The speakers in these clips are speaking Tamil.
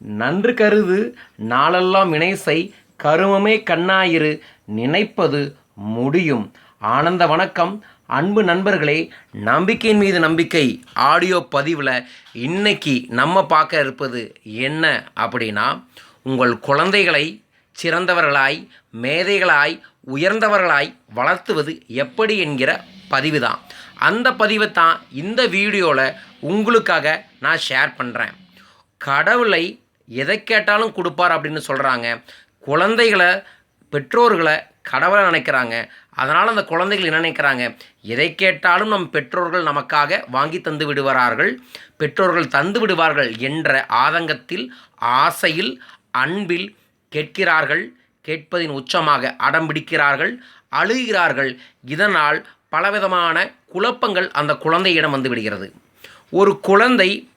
நன்று கருது நாளெல்லாம் இணைசை கருமமே கண்ணாயிரு நினைப்பது முடியும். ஆனந்த வணக்கம் அன்பு நண்பர்களே நம்பிக்கையின் மீது நம்பிக்கை ஆடியோ பதிவில் இன்னைக்கு நம்ம பார்க்க இருப்பது என்ன அப்படின்னா உங்கள் குழந்தைகளை சிறந்தவர்களாய் மேதைகளாய் உயர்ந்தவர்களாய் வளர்த்துவது எப்படி என்கிற பதிவு தான் அந்த பதிவை தான் இந்த வீடியோவில் உங்களுக்காக நான் ஷேர் பண்ணுறேன் கடவுளை எதை கேட்டாலும் கொடுப்பார் அப்படின்னு சொல்கிறாங்க குழந்தைகளை பெற்றோர்களை கடவுளை நினைக்கிறாங்க. அதனால் அந்த குழந்தைகள் என்ன நினைக்கிறாங்க? எதை கேட்டாலும் நம் பெற்றோர்கள் நமக்காக வாங்கி தந்து விடுவார்கள். பெற்றோர்கள் தந்து விடுவார்கள் என்ற ஆதங்கத்தில் ஆசையில் அன்பில் கேட்கிறார்கள். கேட்பதின் உச்சமாக அடம் பிடிக்கிறார்கள். அழுகிறார்கள். இதனால் பலவிதமான குழப்பங்கள் அந்த குழந்தையிடம் வந்து விடுகிறது. ஒரு குழந்தை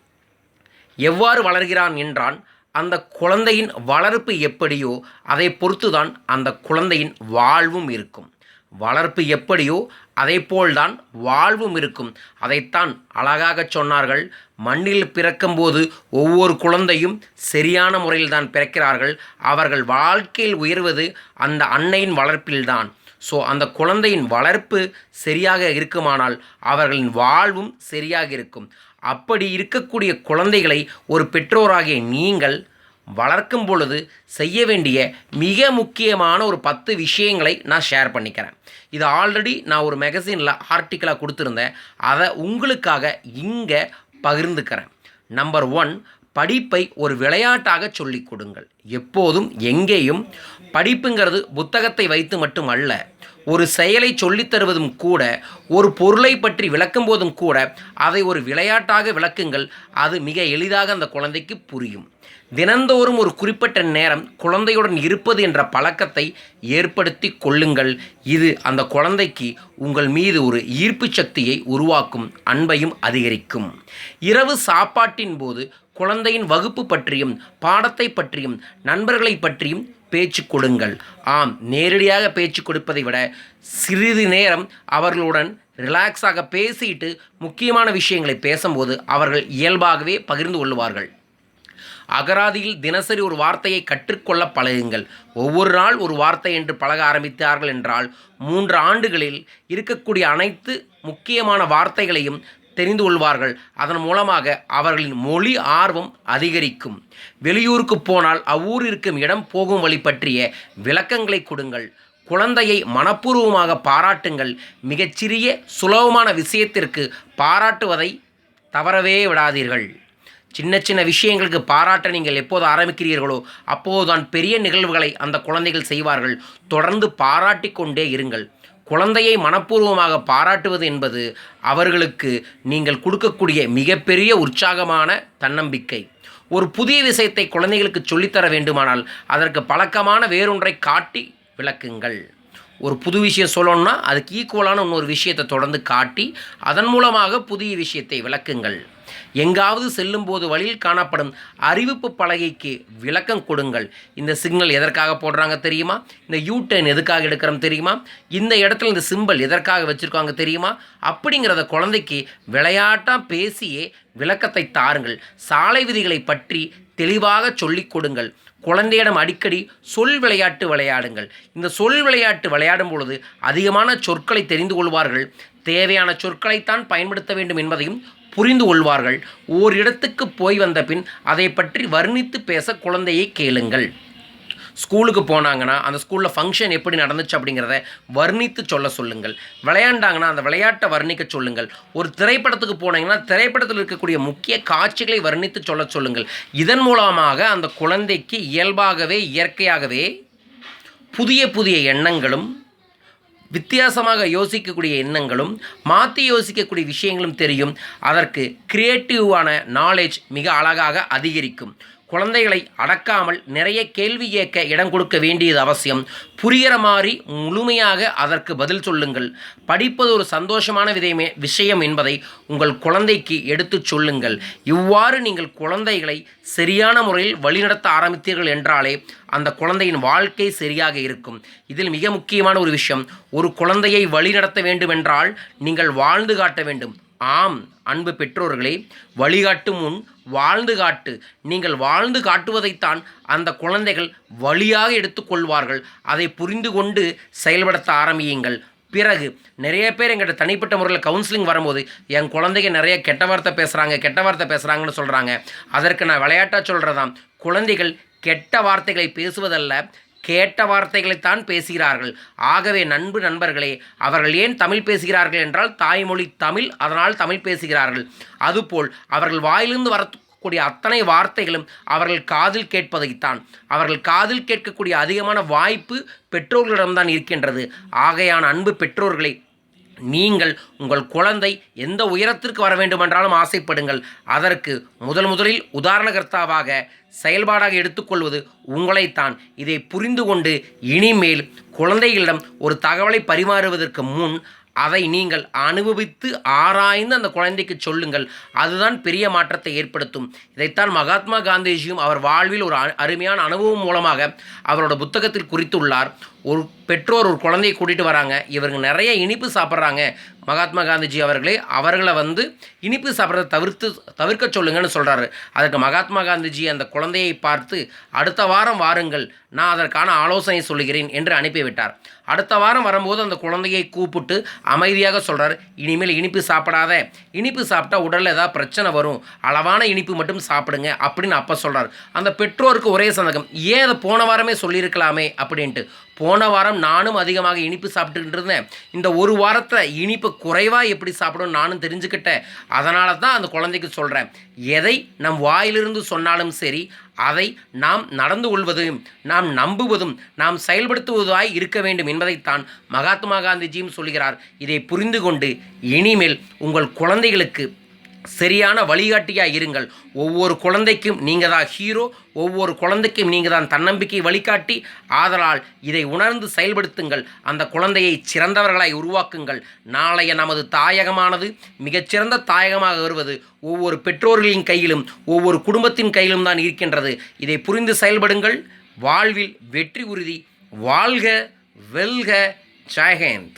எவ்வாறு வளர்கிறான் என்றான். அந்த குழந்தையின் வளர்ப்பு எப்படியோ அதை பொறுத்துதான் அந்த குழந்தையின் வாழ்வும் இருக்கும். வளர்ப்பு எப்படியோ அதை போல்தான் வாழ்வும் இருக்கும். அதைத்தான் அழகாக சொன்னார்கள். மண்ணில் பிறக்கும்போது ஒவ்வொரு குழந்தையும் சரியான முறையில் தான் பிறக்கிறார்கள். அவர்கள் வாழ்க்கையில் உயர்வது அந்த அன்னையின் வளர்ப்பில்தான். ஸோ அந்த குழந்தையின் வளர்ப்பு சரியாக இருக்குமானால் அவர்களின் வாழ்வும் சரியாக இருக்கும் அப்படி இருக்கக்கூடிய குழந்தைகளை ஒரு பெற்றோராகிய நீங்கள் வளர்க்கும் பொழுது செய்ய வேண்டிய மிக முக்கியமான ஒரு பத்து விஷயங்களை நான் ஷேர் பண்ணிக்கிறேன். இது ஆல்ரெடி நான் ஒரு மேகசினில் ஆர்டிக்கலாக கொடுத்துருந்தேன். அதை உங்களுக்காக இங்கே பகிர்ந்துக்கிறேன். நம்பர் ஒன் படிப்பை ஒரு விளையாட்டாக சொல்லிக் கொடுங்கள். எப்போதும் எங்கேயும் படிப்புங்கிறது புத்தகத்தை வைத்து மட்டும் அல்ல ஒரு செயலை சொல்லித் தருவதும் கூட ஒரு பொருளை பற்றி விளக்கும் போதும் கூட அதை ஒரு விளையாட்டாக விளக்குங்கள். அது மிக எளிதாக அந்த குழந்தைக்கு புரியும். தினந்தோறும் ஒரு குறிப்பிட்ட நேரம் குழந்தையுடன் இருப்பது என்ற பழக்கத்தை ஏற்படுத்தி கொள்ளுங்கள். இது அந்த குழந்தைக்கு உங்கள் மீது ஒரு ஈர்ப்பு சக்தியை உருவாக்கும் அன்பையும் அதிகரிக்கும். இரவு சாப்பாட்டின் போது குழந்தையின் வகுப்பு பற்றியும் பாடத்தை பற்றியும் நண்பர்களை பற்றியும் பேச்சு கொடுங்கள். ஆம் நேரடியாக பேச்சு கொடுப்பதை விட சிறிது நேரம் அவர்களுடன் ரிலாக்ஸாக பேசிட்டு முக்கியமான விஷயங்களை பேசும்போது அவர்கள் இயல்பாகவே பகிர்ந்து கொள்வார்கள். அகராதியில் தினசரி ஒரு வார்த்தையை கற்றுக்கொள்ள பழகுங்கள். ஒவ்வொரு நாள் ஒரு வார்த்தை என்று பழக ஆரம்பித்தார்கள் என்றால் மூன்று ஆண்டுகளில் இருக்கக்கூடிய அனைத்து முக்கியமான வார்த்தைகளையும் தெரிந்து கொள்வார்கள். அதன் மூலமாக அவர்களின் மொழி ஆர்வம் அதிகரிக்கும். வெளியூருக்கு போனால் அவ்வூர் இருக்கும் இடம் போகும் வழி பற்றிய விளக்கங்களை கொடுங்கள். குழந்தையை மனப்பூர்வமாக பாராட்டுங்கள். மிகச்சிறிய சுலபமான விஷயத்திற்கு பாராட்டுவதை தவறவே விடாதீர்கள். சின்ன சின்ன விஷயங்களுக்கு பாராட்ட நீங்கள் எப்போது ஆரம்பிக்கிறீர்களோ அப்போதுதான் பெரிய நிகழ்வுகளை அந்த குழந்தைகள் செய்வார்கள். தொடர்ந்து பாராட்டி கொண்டே இருங்கள். குழந்தையை மனப்பூர்வமாக பாராட்டுவது என்பது அவர்களுக்கு நீங்கள் கொடுக்கக்கூடிய மிகப்பெரிய உற்சாகமான தன்னம்பிக்கை. ஒரு புதிய விஷயத்தை குழந்தைகளுக்கு சொல்லித்தர வேண்டுமானால் அதற்கு பழக்கமான வேறொன்றை காட்டி விளக்குங்கள். ஒரு புது விஷயம் சொல்லணும்னா அதுக்கு ஈக்குவலான இன்னொரு விஷயத்தை தொடர்ந்து காட்டி அதன் மூலமாக புதிய விஷயத்தை விளக்குங்கள். எங்காவது செல்லும்போது வழியில் காணப்படும் அறிவிப்பு பலகைக்கு விளக்கம் கொடுங்கள். இந்த சிக்னல் எதற்காக போடுறாங்க தெரியுமா? இந்த யூ டர்ன் எதுக்காக எடுக்கிறோம் தெரியுமா? இந்த இடத்துல இந்த சிம்பல் எதற்காக வச்சுருக்காங்க தெரியுமா? அப்படிங்கிறத குழந்தைக்கு விளையாட்டாக பேசியே விளக்கத்தை தாருங்கள். சாலை விதிகளை பற்றி தெளிவாக சொல்லிக் கொடுங்கள். குழந்தையிடம் அடிக்கடி சொல் விளையாட்டு விளையாடுங்கள். இந்த சொல் விளையாட்டு விளையாடும் பொழுது அதிகமான சொற்களை தெரிந்து கொள்வார்கள். தேவையான சொற்களைத்தான் பயன்படுத்த வேண்டும் என்பதையும் புரிந்து கொள்வார்கள். ஓரிடத்துக்கு போய் வந்த பின் அதை பற்றி வர்ணித்து பேச குழந்தையை கேளுங்கள். ஸ்கூலுக்கு போனாங்கன்னா அந்த ஸ்கூலில் ஃபங்க்ஷன் எப்படி நடந்துச்சு அப்படிங்கிறத வர்ணித்து சொல்ல சொல்லுங்கள். விளையாண்டாங்கன்னா அந்த விளையாட்டை வர்ணிக்க சொல்லுங்கள். ஒரு திரைப்படத்துக்கு போனீங்கன்னா திரைப்படத்தில் இருக்கக்கூடிய முக்கிய காட்சிகளை வர்ணித்து சொல்ல சொல்லுங்கள். இதன் மூலமாக அந்த குழந்தைக்கு இயல்பாகவே இயற்கையாகவே புதிய புதிய எண்ணங்களும் வித்தியாசமாக யோசிக்கக்கூடிய எண்ணங்களும் மாற்றி யோசிக்கக்கூடிய விஷயங்களும் தெரியும். அதற்கு கிரியேட்டிவான நாலேஜ் மிக அழகாக அதிகரிக்கும். குழந்தைகளை அடக்காமல் நிறைய கேள்வி கேட்க இடம் கொடுக்க வேண்டியது அவசியம். புரிகிற மாதிரி முழுமையாக அதற்கு பதில் சொல்லுங்கள். படிப்பது ஒரு சந்தோஷமான விதமே விஷயம் என்பதை உங்கள் குழந்தைக்கு எடுத்துச் சொல்லுங்கள். இவ்வாறு நீங்கள் குழந்தைகளை சரியான முறையில் வழிநடத்த ஆரம்பித்தீர்கள் என்றாலே அந்த குழந்தையின் வாழ்க்கை சரியாக இருக்கும். இதில் மிக முக்கியமான ஒரு விஷயம் ஒரு குழந்தையை வழிநடத்த வேண்டுமென்றால் நீங்கள் வாழ்ந்து காட்ட வேண்டும். ஆம் அன்பு பெற்றோர்களே வழிகாட்டும் முன் வாழ்ந்து காட்டு. நீங்கள் வாழ்ந்து காட்டுவதைத்தான் அந்த குழந்தைகள் வழியாக எடுத்துக்கொள்வார்கள் அதை புரிந்து கொண்டு செயல்படுத்த ஆரம்பியுங்கள். பிறகு நிறைய பேர் எங்கிட்ட தனிப்பட்ட முறையில் கவுன்சிலிங் வரும்போது என் குழந்தைங்க நிறைய கெட்ட வார்த்தை பேசுகிறாங்க கெட்ட வார்த்தை பேசுகிறாங்கன்னு சொல்கிறாங்க அதற்கு நான் விளையாட்டாக சொல்கிறதாம் குழந்தைகள் கெட்ட வார்த்தைகளை பேசுவதல்ல கேட்ட வார்த்தைகளைத்தான் பேசுகிறார்கள். ஆகவே நண்பு நண்பர்களே அவர்கள் ஏன் தமிழ் பேசுகிறார்கள் என்றால் தாய்மொழி தமிழ் அதனால் தமிழ் பேசுகிறார்கள். அதுபோல் அவர்கள் வாயிலிருந்து வரக்கூடிய அத்தனை வார்த்தைகளும் அவர்கள் காதில் கேட்பதைத்தான். அவர்கள் காதில் கேட்கக்கூடிய அதிகமான வாய்ப்பு பெற்றோர்களிடம்தான் இருக்கின்றது. ஆகையான அன்பு பெற்றோர்களை நீங்கள் உங்கள் குழந்தை எந்த உயரத்திற்கு வர வேண்டுமென்றாலும் ஆசைப்படுங்கள். அதற்கு முதல் முதலில் உதாரணகர்த்தாவாக செயல்பாடாக எடுத்துக்கொள்வது உங்களைத்தான். இதை புரிந்து கொண்டு இனிமேல் குழந்தைகளிடம் ஒரு தகவலை பரிமாறுவதற்கு முன் அதை நீங்கள் அனுபவித்து ஆராய்ந்து அந்த குழந்தைக்கு சொல்லுங்கள். அதுதான் பெரிய மாற்றத்தை ஏற்படுத்தும். இதைத்தான் மகாத்மா காந்திஜியும் அவர் வாழ்வில் ஒரு அ- அருமையான அனுபவம் மூலமாக அவரோட புத்தகத்தில் குறித்துள்ளார். ஒரு பெற்றோர் ஒரு குழந்தையை கூட்டிகிட்டு வராங்க. இவருங்க நிறைய இனிப்பு சாப்பிட்றாங்க. மகாத்மா காந்திஜி அவர்களே அவர்களை வந்து இனிப்பு சாப்பிட்றத தவிர்த்து தவிர்க்க சொல்லுங்கன்னு சொல்கிறாரு அதற்கு மகாத்மா காந்திஜி அந்த குழந்தையை பார்த்து அடுத்த வாரம் வாருங்கள். நான் அதற்கான ஆலோசனை சொல்லுகிறேன் என்று அனுப்பிவிட்டார் அடுத்த வாரம் வரும்போது அந்த குழந்தையை கூப்பிட்டு அமைதியாக சொல்கிறார் இனிமேல் இனிப்பு சாப்பிடாத. இனிப்பு சாப்பிட்டா உடலில் ஏதாவது பிரச்சனை வரும். அளவான இனிப்பு மட்டும் சாப்பிடுங்க அப்படின்னு அப்போ சொல்கிறார் அந்த பெற்றோருக்கு ஒரே சந்தகம். ஏன் அதை போன வாரமே சொல்லியிருக்கலாமே? அப்படின்ட்டு. போன வாரம் நானும் அதிகமாக இனிப்பு சாப்பிட்டுக்கிட்டு இருந்தேன். இந்த ஒரு வாரத்தில் இனிப்பு குறைவாக எப்படி சாப்பிடும் நானும் தெரிஞ்சுக்கிட்டேன். அதனால தான் அந்த குழந்தைக்கு சொல்கிறேன் எதை நம் வாயிலிருந்து சொன்னாலும் சரி அதை நாம் நடந்து கொள்வதும் நாம் நம்புவதும் நாம் செயல்படுத்துவதாய் இருக்க வேண்டும் என்பதைத்தான் மகாத்மா காந்திஜியும் சொல்கிறார். இதை புரிந்து கொண்டு இனிமேல் உங்கள் குழந்தைகளுக்கு சரியான வழிகாட்டியாக இருங்கள். ஒவ்வொரு குழந்தைக்கும் நீங்கள் தான் ஹீரோ ஒவ்வொரு குழந்தைக்கும் நீங்கள் தான் தன்னம்பிக்கை வழிகாட்டி. ஆதலால் இதை உணர்ந்து செயல்படுத்துங்கள். அந்த குழந்தையை சிறந்தவர்களாய் உருவாக்குங்கள். நாளைய நமது தாயகமானது மிகச்சிறந்த தாயகமாக வருவது ஒவ்வொரு பெற்றோர்களின் கையிலும் ஒவ்வொரு குடும்பத்தின் கையிலும் தான் இருக்கின்றது. இதை புரிந்து செயல்படுங்கள். வாழ்வில் வெற்றி உறுதி. வாழ்க வெல்க. ஜெயஹேந்த்.